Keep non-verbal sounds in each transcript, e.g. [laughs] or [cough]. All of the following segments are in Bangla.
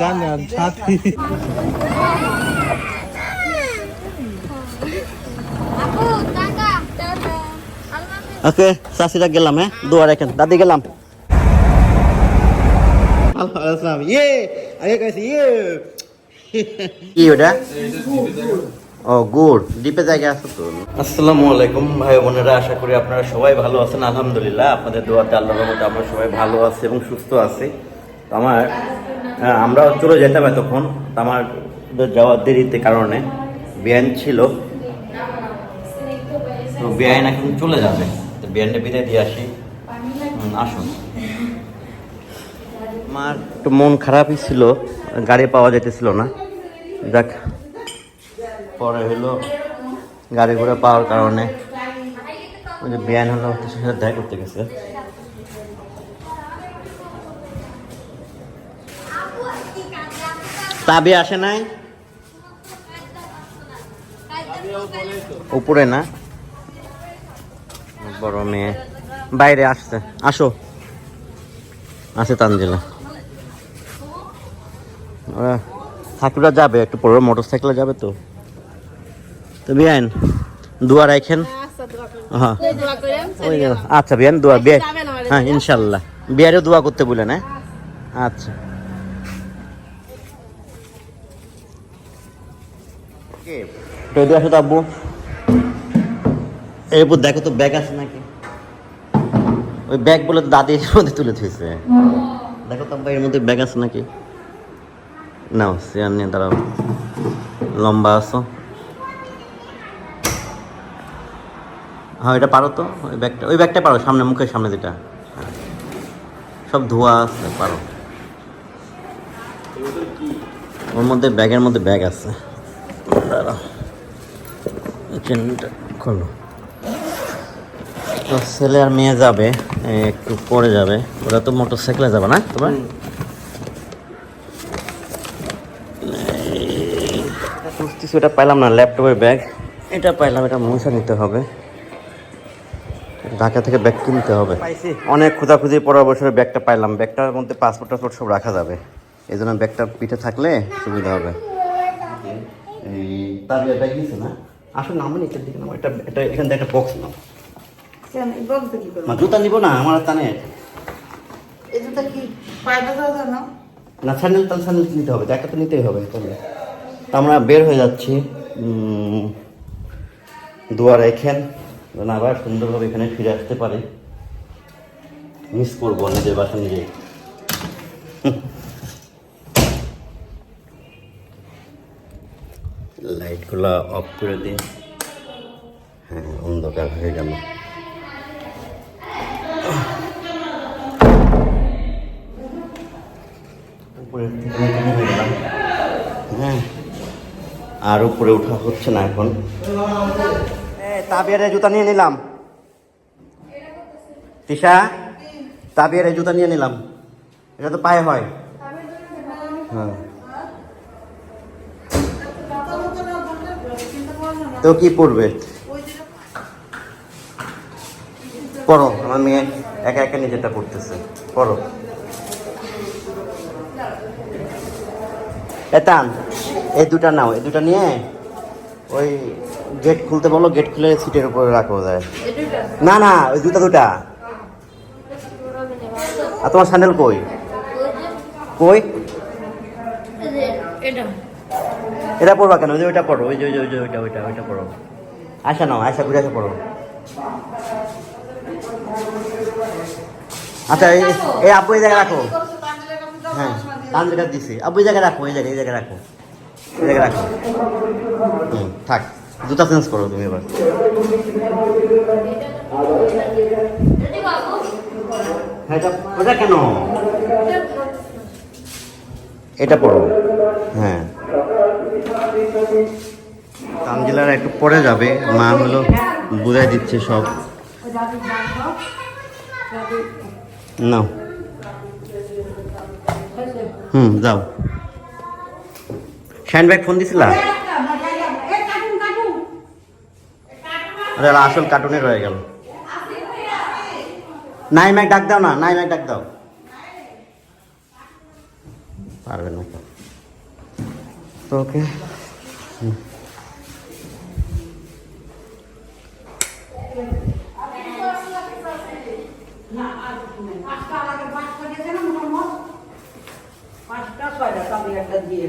গান সাথী ওকে চাষিরা গেলাম হ্যাঁ? দুয়ার এখান দাদি গেলাম। ইয়ে আগে ইয়ে। কি ওটা? ও গুড়। দ্বীপে জায়গা আছে তো? আসসালামু আলাইকুম ভাই বোনেরা আশা করি আপনারা সবাই ভালো আছেন আলহামদুলিল্লাহ। আপনাদের দোয়াতে আল্লাহর রহমতে আমরা সবাই ভালো আছি এবং সুস্থ আছি। তো আমার হ্যাঁ, আমরা চলে যেতাম এতক্ষণ আমার যাওয়ার দেরিতে কারণে বিয়ান ছিল। তো বিয়ান এখন চলে যাবে। তো বিয়ানটা বিদায় দিয়ে আসি। আসুন। আমার একটু মন খারাপই ছিল গাড়ি পাওয়া যেতেছিল না। যাক পরে হলো গাড়ি ঘোড়া পাওয়ার কারণে ওই যে বিয়ান হলো দেখা করতে গেছে। তাবি আসে নাই? উপরে না? বড় মেয়ে। বাইরে আসছে। আসো। আছে তানজিলা। ওরা ঠাকুরা যাবে, একটু পরে মোটর সাইকেলে যাবে তো। তো বিয়ান দুয়ার রাখেন হ্যাঁ। আচ্ছা বিয়ান দোয়া বিয়ে হ্যাঁ ইনশাল্লাহ। বিয়ারে দোয়া করতে বলেন হ্যাঁ? আচ্ছা। এরপর দেখো তো ব্যাগ আছে নাকি? ওই ব্যাগ বলে দাদি এর মধ্যে তুলে দেখো তো এর মধ্যে ব্যাগ আছে নিয়ে লম্বা আছো? হ্যাঁ এটা পারো তো? ওই ব্যাগটা ওই ব্যাগটা পারো সামনে মুখের সামনে যেটা। হ্যাঁ। সব ধোয়া আছে পারো। ওর মধ্যে ব্যাগের মধ্যে ব্যাগ আছে। চেনটা খোলো। তো ছেলে আর মেয়ে যাবে একটু পরে যাবে। ওরা তো মোটর সাইকেলে যাবে না তোমার? ওটা পাইলাম না ল্যাপটপের ব্যাগ। এটা পাইলাম এটা মুছা নিতে হবে। ঢাকা থেকে ব্যাগ কিনতে হবে। অনেক খোঁজাখুঁজি পরের বছরের ব্যাগটা পাইলাম। ব্যাগটার মধ্যে পাসপোর্ট টাসপোর্ট সব রাখা যাবে। এই জন্য ব্যাগটা পিঠে থাকলে সুবিধা হবে। এই তার ব্যাগ নিছে না? আসুন নামো নিচের দিকে নামো এখান থেকে একটা বক্স নাও। মা, জুতা নিব না আমার টানে না? স্যান্ডেল তাহলে স্যান্ডেল নিতে হবে একটা তো নিতেই হবে তাহলে। তা আমরা বের হয়ে যাচ্ছি দুয়ার এখান। যেন আবার সুন্দরভাবে এখানে ফিরে আসতে পারে। মিস করব নিজের বাসা নিজে লাইটগুলো অফ করে দিন। হ্যাঁ অন্ধকার হয়ে গেল। হ্যাঁ আর উপরে ওঠা হচ্ছে না এখন। তাবিয়ারে জুতা নিয়ে নিলাম। তিশা, তাবিয়ারে জুতা নিয়ে নিলাম। এটা তো পায়ে হয়। হ্যাঁ। তো কি পড়বে পড়ো আমার মেয়ে একা একা নিজেটা পড়তেছে পড়ো এতান এই দুটা নাও, এই দুটা নিয়ে ওই গেট খুলতে বলো গেট খুলে সিটের উপরে রাখো যায়। না না, ওই জুতা দুটা। আর তোমার স্যান্ডেল কই? কই? এটা পড়বা কেন? ওই যে ওইটা পড়ো ওই যে ওই যে ওই যে, ওইটা ওইটা ওইটা পড়ো আশা নাও আশা ঘুরে আসা পড়ো আচ্ছা এই আপু এই জায়গায় রাখো। হ্যাঁ জায়গা দিছি। আপু এই জায়গায় রাখো, এই জায়গায় এই জায়গায় রাখো। এই জায়গায় রাখো। হুম, থাক। জুতা চেঞ্জ করো তুমি এবার। কেন? এটা পড়ো হ্যাঁ। তানজিলার একটু পরে যাবে। মা হলো বুঝাই দিচ্ছে সব। নাও হুম, যাও। হ্যান্ডব্যাগ ফোন দিছিলা? আসল কার্টুনে রয়ে গেল। নাই ম্যাক ডাক দাও না নাই ম্যাক ডাক দাও। পারবে না। তো ওকে পাঁচটা ছয়টা দিয়ে।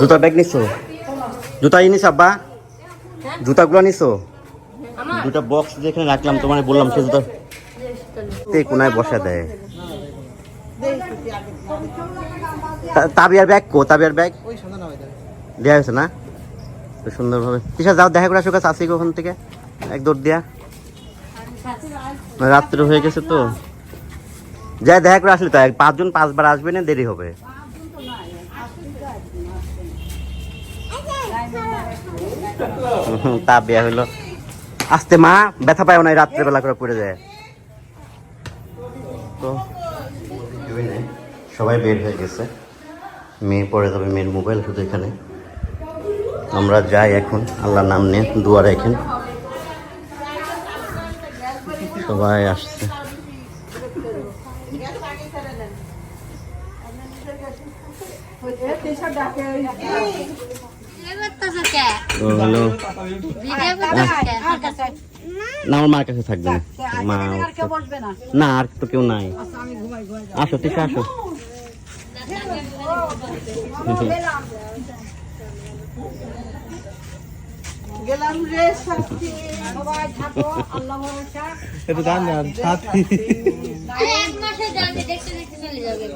জুতা ব্যাগ নিছো? জুতা ই নিছো, আব্বা? জুতাগুলো নিছো? দুটা বক্স যেখানে রাখলাম, তোমার বললাম সে জুতা কোনায় বসা দেয়? তাবিয়ার ব্যাগ কো, তাবিয়ার ব্যাগ দেওয়া হয়েছে না? সুন্দরভাবে তিশা, যাও, দেখা করে আসো, কাছে আসি ওখান থেকে। এক দৌড় দিয়া। রাত্রে হয়ে গেছে তো। যাই, দেখা করে আসলে তো পাঁচজন পাঁচবার আসবে না, দেরি হবে। তা বিয়া হইল। আসতে মা, ব্যথা পায় না রাত্রে বেলা করে পড়ে যায়। তো, সবাই বের হয়ে গেছে। মেয়ে পড়ে যাবে, মেয়ের মোবাইল শুধু এখানে। আমরা যাই এখন, আল্লাহর নাম নিয়ে দুয়ারে এখন সবাই আসছে। তো হলো না আমার মার কাছে থাকবে। না মা না। না আর তো কেউ নাই। আমি ঘুমাই ঘুমাই আসো তিশা আসো। গেলাম রে সত্যি সবাই থাকো আল্লাহ ভরসা। একটু গান গান সাথী। এক মাসে যাবে দেখতে দেখতে চলে যাবে।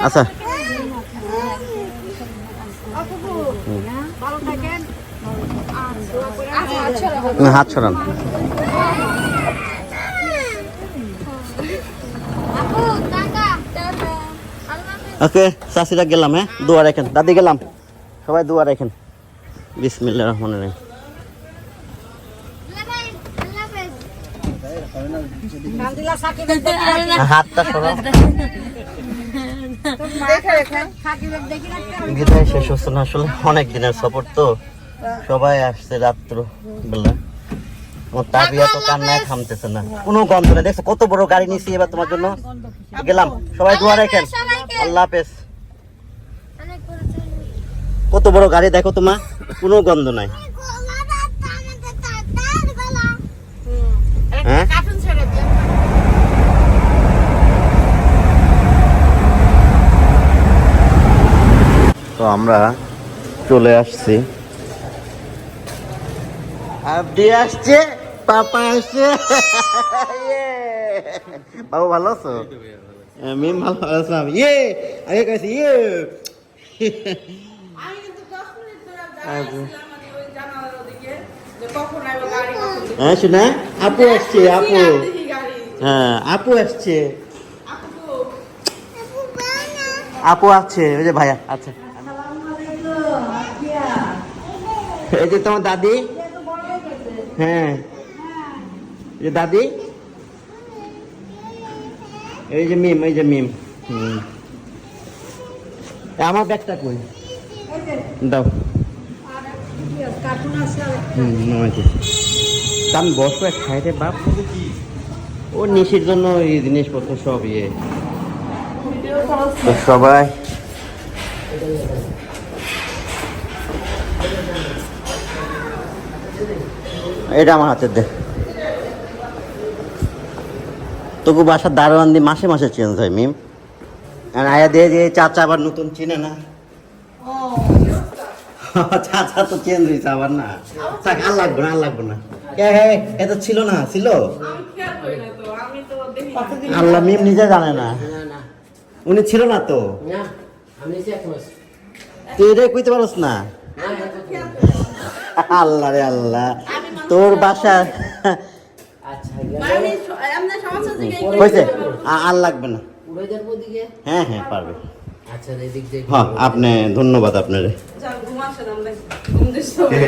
আচ্ছা। হাত ছড়ান। ওকে চাষিরা গেলাম হ্যাঁ? দুয়ার এখান। দাদি গেলাম। সবাই দুয়ার এখান। বিসমিল্লা রহমান রহিম আল্লাহ ভাই আল্লাহ হাফেজ কান্দিলা সাকিব হাতটা বিদায় শেষ হচ্ছে না আসলে। অনেক দিনের সফর তো। সবাই আসছে রাত্র বেলা আমার তাবিয়া তো কান্নায় থামতেছে না। কোনো গন্ধ নেই। দেখছ কত বড় গাড়ি নিয়েছি এবার তোমার জন্য? গেলাম। সবাই দুয়ার রেখেন। আল্লাহ হাফেজ। অনেক বড় চলে কত বড় গাড়ি দেখো তোমার কোনো গন্ধ নাই। হ্যাঁ কার্টুন ছেড়ে দিও তো আমরা চলে আসছি। আবদি আসছে পাপা আসছে ইয়ে। বাবু ভালো আছো? হ্যাঁ, ভালো আছিলাম ইয়ে আগে কাছে ইয়ে। আচ্ছা। হ্যাঁ শোনা আপু আসছে আপু। হ্যাঁ আপু আসছে। আপু। আছে ওই যে ভাইয়া আচ্ছা এই যে তোমার দাদি? হ্যাঁ। এই যে দাদি? এই যে মিম, এই যে মিম। হুম। আমার ব্যাগটা কই? দাও। আমি বসবো এক খাইতে বাপ। ও নিশির জন্য এই জিনিসপত্র সব ইয়ে। সবাই। এটা আমার হাতে দে। তবু বাসার দারোয়ান দিয়ে মাসে মাসে চেঞ্জ হয় মিম। আর আয়া দিয়ে যে চাচা আবার নতুন চিনে না। [laughs] চাচা তো চেঞ্জ হয়েছে আবার না। থাক আর লাগবে না আর লাগবে না। কে হে ছিল না ছিল? আল্লাহ মিম নিজে জানে না। উনি ছিল না তো? তুই এটাই কইতে পারস না? আল্লাহ রে আল্লাহ। তোর বাসা। হয়েছে। আর লাগবে না। হ্যাঁ হ্যাঁ পারবে। হ্যাঁ আপনি ধন্যবাদ আপনার।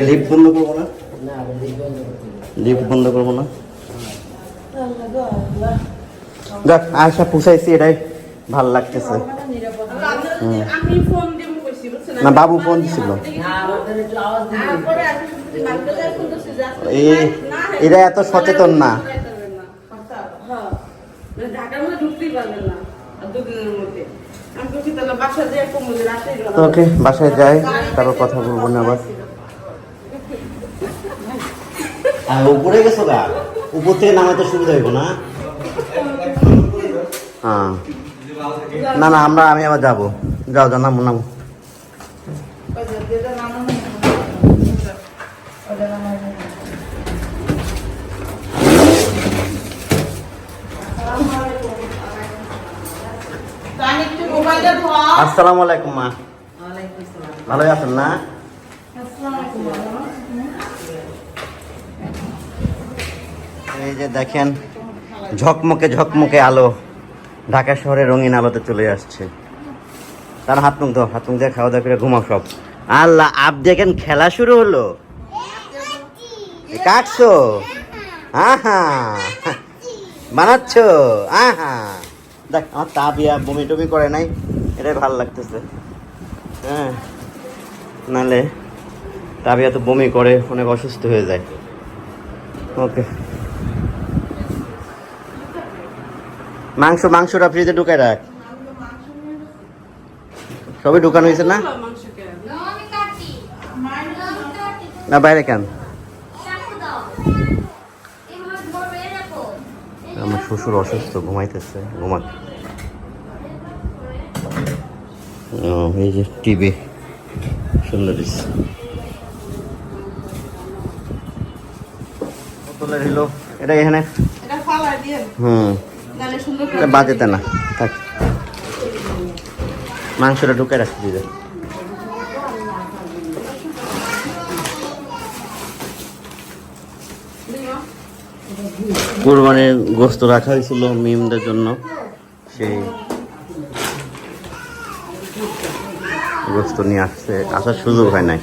লিফট বন্ধ করব না? লিফট বন্ধ করব না? যাক আয়সা পুষাইছি এটাই। ভালো লাগতেছে। আমি ফোন না বাবু ফোন দিছিল। এরা এত সচেতন না। ওকে বাসায় যাই তারপর কথা বলব না আবার। উপরে গেছো গা? উপর থেকে নামাতে সুবিধা হইব না? হ্যাঁ। না না আমরা আমি আবার যাব। যাও যাও নামো নামো আমি একটু মোবাইলটা ধোয়া আসসালামু আলাইকুম মা। ভালোই আছেন না এই যে দেখেন ঝকমকে ঝকমকে আলো ঢাকা শহরে রঙিন আলোতে চলে আসছে। তার হাত মুখ দাও হাত মুখ দিয়ে খাওয়া দাওয়া করে ঘুমাও সব। আল্লাহ আপ দেখেন খেলা শুরু হলো। কাটছো আহা। বানাচ্ছ? আহা। দেখ, আমার তাবিয়া বমি টমি করে নাই, এটাই ভালো লাগতেছে। হ্যাঁ নালে তাবিয়া তো বমি করে, অনেক অসুস্থ হয়ে যায়। ওকে। মাংস, মাংসটা ফ্রিজে ঢুকায় রাখ। সবই ঢুকানো হয়েছে না? না, বাইরে কেন চাকু দাও এভাবে ধরবে রাখো আমার শ্বশুর অসুস্থ ঘুমাইতেছে ঘুমাক। ও, এই যে টিভি সুন্দর দিচ্ছে হলো এটা এখানে? এটা হুম। বাজেতে না থাক। মাংসটা ঢুকে রাখতে দিবে কোরবানির গোস্ত রাখা হয়েছিল মিমদের জন্য। সেই গোস্ত নিয়ে আসছে আসার সুযোগ হয় নাই।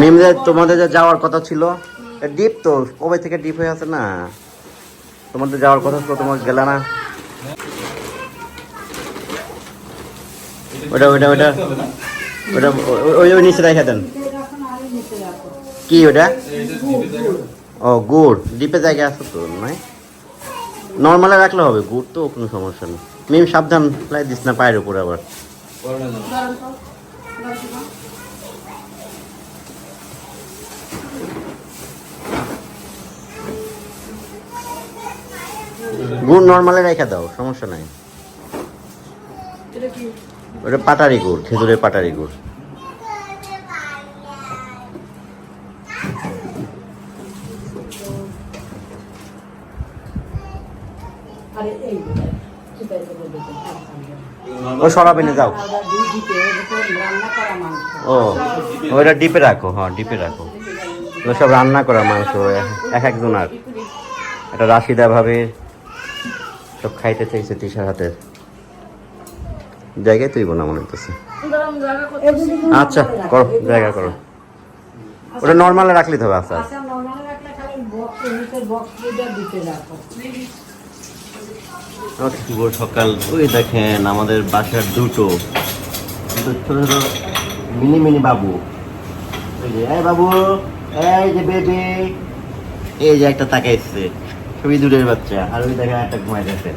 মিমদের তোমাদের যে যাওয়ার কথা ছিল ডিপ তো, কবে থেকে ডিপ হয়ে আছে না? তোমাদের যাওয়ার কথা ছিল, তোমার গেলে না? ওটা ওটা ওটা ওটা ওই ওই নিচে রেখে দেন। কি ওটা? ও গুড়। ডিপে জায়গা আছে তো নয় নর্মালে রাখলে হবে গুড় তো কোনো সমস্যা নেই। মিম সাবধান ফ্লাই দিস না পায়ের উপরে আবার। গুড় নর্মালে রেখে দাও সমস্যা নাই। ওটা পাটারি গুড় খেজুরের পাটারি গুড়। আরে এই ও সরাবেনে যাও। রান্না করা মাংস। ও ওইটা ডিপে রাখো হ্যাঁ ডিপে রাখো। সব রান্না করা মাংস এক একজন আর। এটা রাশিদা ভাবে সব খাইতে চাইছে তিসার হাতের। জায়গায় তুই বোনা মনে হইতেছে। আচ্ছা করো জায়গা করো। ওটা নর্মালে রাখলেই তো হবে আচ্ছা সকাল। ওই দেখেন, আমাদের বাসার দুটো। ছোট ছোট মিনি মিনি বাবু। এই বাবু, এই যে বেবি। এই যে একটা তাকাইছে খুবই দূরের বাচ্চা। আর ওই দেখেন একটা ঘুমাই গেছে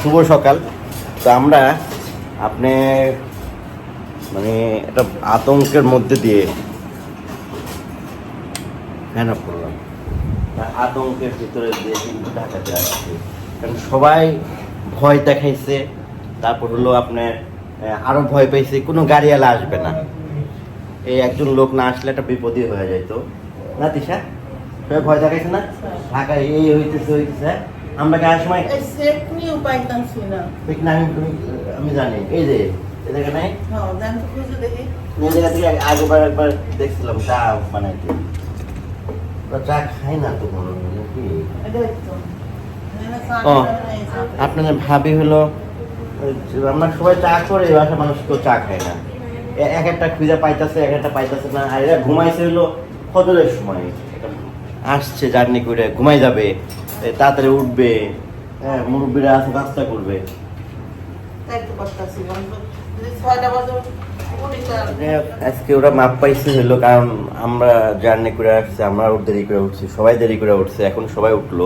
শুভ সকাল। তো আমরা আপনি মানে একটা আতঙ্কের মধ্যে দিয়ে ফ্যান অফ করলাম। আতঙ্কের ভিতরে দিয়ে কিন্তু ঢাকাতে আসছে। কারণ সবাই ভয় দেখাইছে। তারপর হলো আপনার আরও ভয় পাইছে কোনো গাড়িওয়ালা আসবে না। এই একজন লোক না আসলে একটা বিপদই হয়ে যাইতো না তিশা? সবাই ভয় দেখাইছে না? ঢাকায় এই হইতেছে হইতেছে। আমরা গায়ের সময় আমি আমি জানি। এই যে হ্যাঁ দেন তো খুঁজে দেখি। এই জায়গা থেকে আগেবার একবার দেখছিলাম চা বানাইতে। চা খাই না তো কোনো দেখতো ও আপনাদের ভাবি হলো আমরা সবাই চা করে এই বাসা মানুষ কেউ চা খায় না। এক একটা খুঁজে পাইতেছে এক একটা পাইতাছে না। আর এরা ঘুমাইছে হলো ফজরের সময়। আসছে জার্নি করে ঘুমাই যাবে তাড়াতাড়ি উঠবে হ্যাঁ মুরব্বীরা আছে নাস্তা করবে। আজকে ওরা মাপ পাইছে হলো কারণ আমরা জার্নি করে আসছি আমরা দেরি করে উঠছি সবাই দেরি করে উঠছে এখন সবাই উঠল।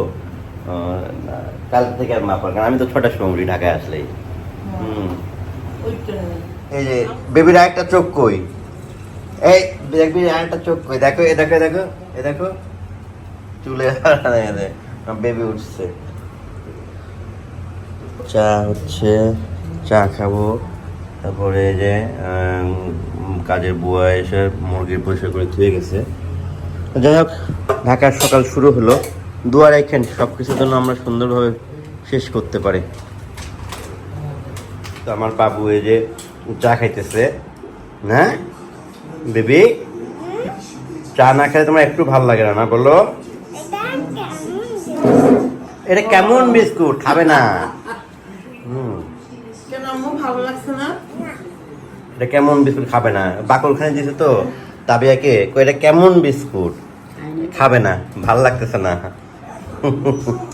কাল থেকে আর মাপার কারণ আমি তো ছটার সময় উঠি ঢাকায় আসলেই। এই যে, বেবির আরেকটা চোখ কই? এই, দেখবি, আরেকটা চোখ কই? দেখো, এ দেখো দেখো, এ দেখো। চুলে বেবি উঠছে। চা হচ্ছে, চা খাব। তারপরে যে কাজের বুয়া এসে মুরগির পরিষ্কার করে ধুয়ে গেছে। যাই হোক, ঢাকার সকাল শুরু হলো। দুয়ার এখান সব কিছুর জন্য আমরা সুন্দরভাবে শেষ করতে পারি। তো আমার বাবু এই যে চা খাইতেছে না? বেবি? চা না খেলে তোমার একটু ভালো লাগে না বলো? এটা কেমন বিস্কুট? খাবে না। এটা কেমন বিস্কুট? খাবে না। বাকল খানে দিছে তো তাবিয়াকে। এটা কেমন বিস্কুট? খাবে না ভালো লাগতেছে না। ハハハ。